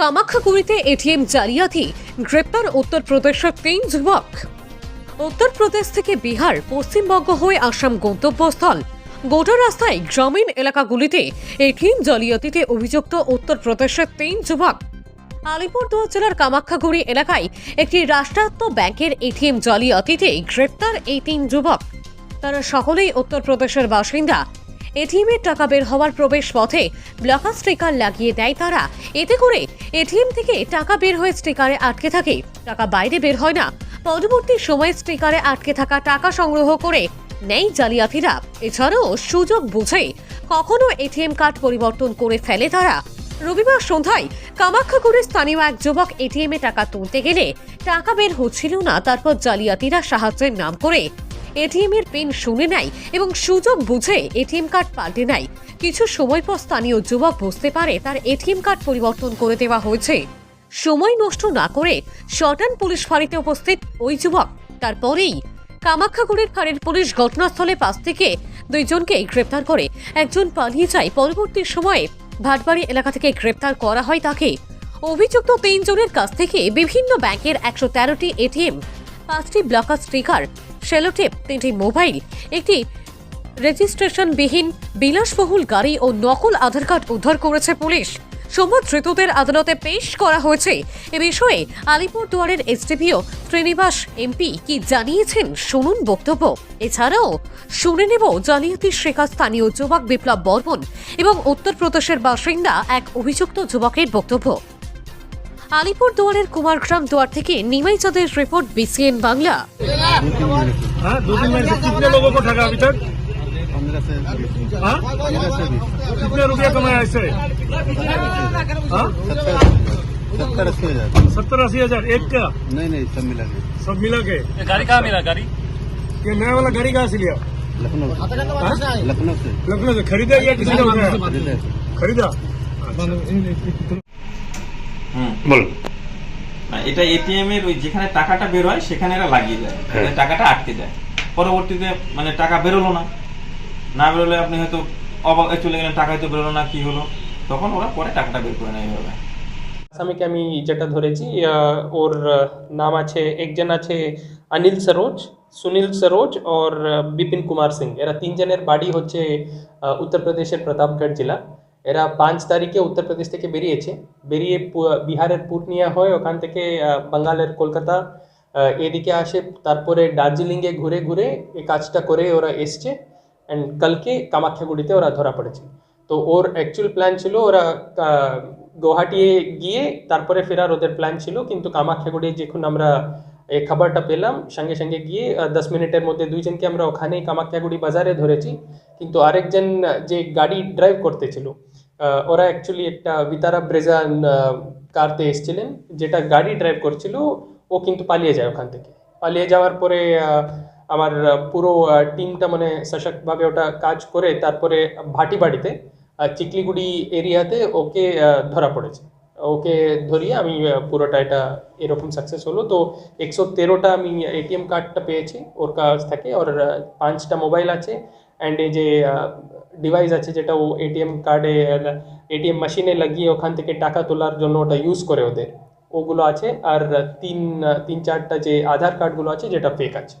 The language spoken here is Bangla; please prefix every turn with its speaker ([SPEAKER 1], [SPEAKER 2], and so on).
[SPEAKER 1] কামাখ্যাগুড়িতে এটিএম জালিয়াতি, গ্রেপ্তার উত্তরপ্রদেশের তিন যুবক। উত্তরপ্রদেশ থেকে বিহার, পশ্চিমবঙ্গ হয়ে আসাম গন্তব্যস্থল। গোটা রাস্তায় গ্রামীণ এলাকাগুলিতে এটিএম জালিয়াতিতে অভিযুক্ত উত্তরপ্রদেশের তিন যুবক। আলিপুরদুয়ার জেলার কামাখ্যাগুড়ি এলাকায় একটি রাষ্ট্রায়ত্ত ব্যাংকের এটিএম জালিয়াতিতে গ্রেপ্তার এই তিন যুবক। তারা সকলেই উত্তরপ্রদেশের বাসিন্দা। এটিএমের টাকা বের হওয়ার প্রবেশ পথে ব্লকার স্টিকার লাগিয়ে দেয় তারা। এতে করে এটিএম থেকে টাকা বের হয়ে স্টিকারে আটকে থাকে। টাকা বাইরে বের হয় না। পরবর্তী সময়ে স্টিকারে আটকে থাকা টাকা সংগ্রহ করে নেই জালিয়াতিরা। এছাড়াও সুযোগ বুঝে কখনো এটিএম কার্ড পরিবর্তন করে ফেলে তারা। রবিবার সন্ধ্যায় কামাখ্যাগুড়ির স্থানীয় এক যুবক এটিএম এ টাকা তুলতে গেলে টাকা বের হচ্ছিল না। তারপর জালিয়াতিরা সাহায্যের নাম করে এটিএম এর পিন শুনে নেয় এবং সুযোগ বুঝে এটিএম কার্ড পাল্টে নেয়। কিছু সময় পর স্থানীয় যুবক বুঝতে পারে তার এটিএম কার্ড পরিবর্তন করে দেওয়া হয়েছে। সময় নষ্ট না করে শটান পুলিশ ফাঁড়িতে উপস্থিত ওই যুবক। তারপরেই কামাখ্যাগুড়ির ফাঁড়ির পুলিশ ঘটনাস্থলে পাশ থেকে দুইজনকে গ্রেপ্তার করে। একজন পালিয়ে যায় পরবর্তী সময়ে ভাটবাড়ি এলাকা থেকে গ্রেপ্তার করা হয় তাকে। অভিযুক্ত তিনজনের কাছ থেকে বিভিন্ন ব্যাংকের একশো তেরোটি এটিএম পাঁচটি ব্লকার স্টিকার সেলোটেপ তিনটি মোবাইল, একটি রেজিস্ট্রেশনবিহীন বিলাসবহুল গাড়ি ও নকল আধার কার্ড উদ্ধার করেছে পুলিশ। সোমবার ধৃতদের আদালতে পেশ করা হয়েছে। এ বিষয়ে আলিপুরদুয়ারের এসডিপিও শ্রীনিবাস এমপি কি জানিয়েছেন শুনুন বক্তব্য। এছাড়াও শুনে নেব জালিয়াতির শিকার স্থানীয় যুবক বিপ্লব বর্মন এবং উত্তরপ্রদেশের বাসিন্দা এক অভিযুক্ত যুবকের বক্তব্য। আলিপুরদুয়ারের কুমারগ্রাম দুয়ার থেকে নিমাই চাঁদের রিপোর্ট বিসিএন বাংলা
[SPEAKER 2] हाँ दो तीन महीने से कितने लोगों को ठगा अभी तक
[SPEAKER 3] पंद्रह से
[SPEAKER 2] हाँ
[SPEAKER 3] पंद्रह से बीस
[SPEAKER 2] कितने रुपया कमाया इससे हाँ
[SPEAKER 3] सत्तर अस्सी हजार
[SPEAKER 2] सत्तर अस्सी हजार एक का
[SPEAKER 3] नहीं नहीं सब मिला के
[SPEAKER 2] सब मिला के
[SPEAKER 4] ये गाड़ी कहाँ मिला गाड़ी
[SPEAKER 2] ये नया वाला गाड़ी कहाँ से लिया
[SPEAKER 3] लखनऊ से
[SPEAKER 2] हाँ?
[SPEAKER 3] लखनऊ से
[SPEAKER 2] लखनऊ से खरीदा या किसी ने उठाया
[SPEAKER 3] खरीदा है।
[SPEAKER 2] खरीदा
[SPEAKER 5] বলুন।
[SPEAKER 4] এটা এটিএম এর ওই যেখানে টাকাটা বের হয় সেখানে এরা লাগিয়ে দেয়।
[SPEAKER 5] হ্যাঁ।
[SPEAKER 4] টাকাটা আটকে দেয়। পরবর্তীতে মানে টাকা বেরোলো না। না বেরোলে আপনি হয়তো অবাক চলে গেলেন টাকা হয়তো বেরোলো না কি হলো? তখন ওরা পরে টাকাটা বের করে নেয় এইভাবে
[SPEAKER 6] আসামিকে আমি যেটা ধরেছি আহ, ওর নাম আছে একজন আছে অনিল সরোজ সুনীল সরোজ ওর বিপিন কুমার সিং। এরা তিনজনের বাড়ি হচ্ছে আহ, উত্তরপ্রদেশের প্রতাপগড় জেলা। এরা পাঁচ তারিখে উত্তরপ্রদেশ থেকে বেরিয়েছে। বেরিয়ে বিহারের পূর্ণিয়া হয়ে ওখান থেকে বাঙ্গালের কলকাতা এদিকে আসে, তারপরে দার্জিলিংয়ে ঘুরে ঘুরে এই কাজটা করে ওরা এসছে অ্যান্ড কালকে কামাখ্যাগুড়িতে ওরা ধরা পড়েছে। তো ওর অ্যাকচুয়াল প্ল্যান ছিল ওরা গৌহাটি গিয়ে তারপরে ফেরার ওদের প্ল্যান ছিল, কিন্তু কামাখ্যাগুড়ি যখন আমরা এই খাবারটা পেলাম, সঙ্গে সঙ্গে গিয়ে দশ মিনিটের মধ্যে দুইজনকে আমরা ওখানেই কামাখ্যাগুড়ি বাজারে ধরেছি। কিন্তু আরেকজন যে গাড়ি ড্রাইভ করতেছিল ওরা অ্যাকচুয়ালি একটা বিতারা ব্রেজা কারতে এসেছিলেন, যেটা গাড়ি ড্রাইভ করছিল, ও কিন্তু পালিয়ে যায় ওখান থেকে। পালিয়ে যাওয়ার পরে আমার পুরো টিমটা মানে সশক্তভাবে ওটা কাজ করে, তারপরে ভাটি বাড়িতে চিকলিগুড়ি এরিয়াতে ওকে ধরা পড়েছে। ওকে ধরিয়ে আমি পুরোটা এটা এরকম সাকসেস হলো। তো একশো তেরোটা আমি এটিএম কার্ডটা পেয়েছি, ওর কাছ থেকে, ওর পাঁচটা মোবাইল আছে অ্যান্ড এই যে ডিভাইস আছে যেটা ও এটিএম কার্ডে এটিএম মেশিনে লাগিয়ে ওখান থেকে টাকা তোলার জন্য ওটা ইউজ করে ওদের। ওগুলো আছে আর তিন তিন চারটা যে আধার কার্ডগুলো আছে যেটা ফেক আছে।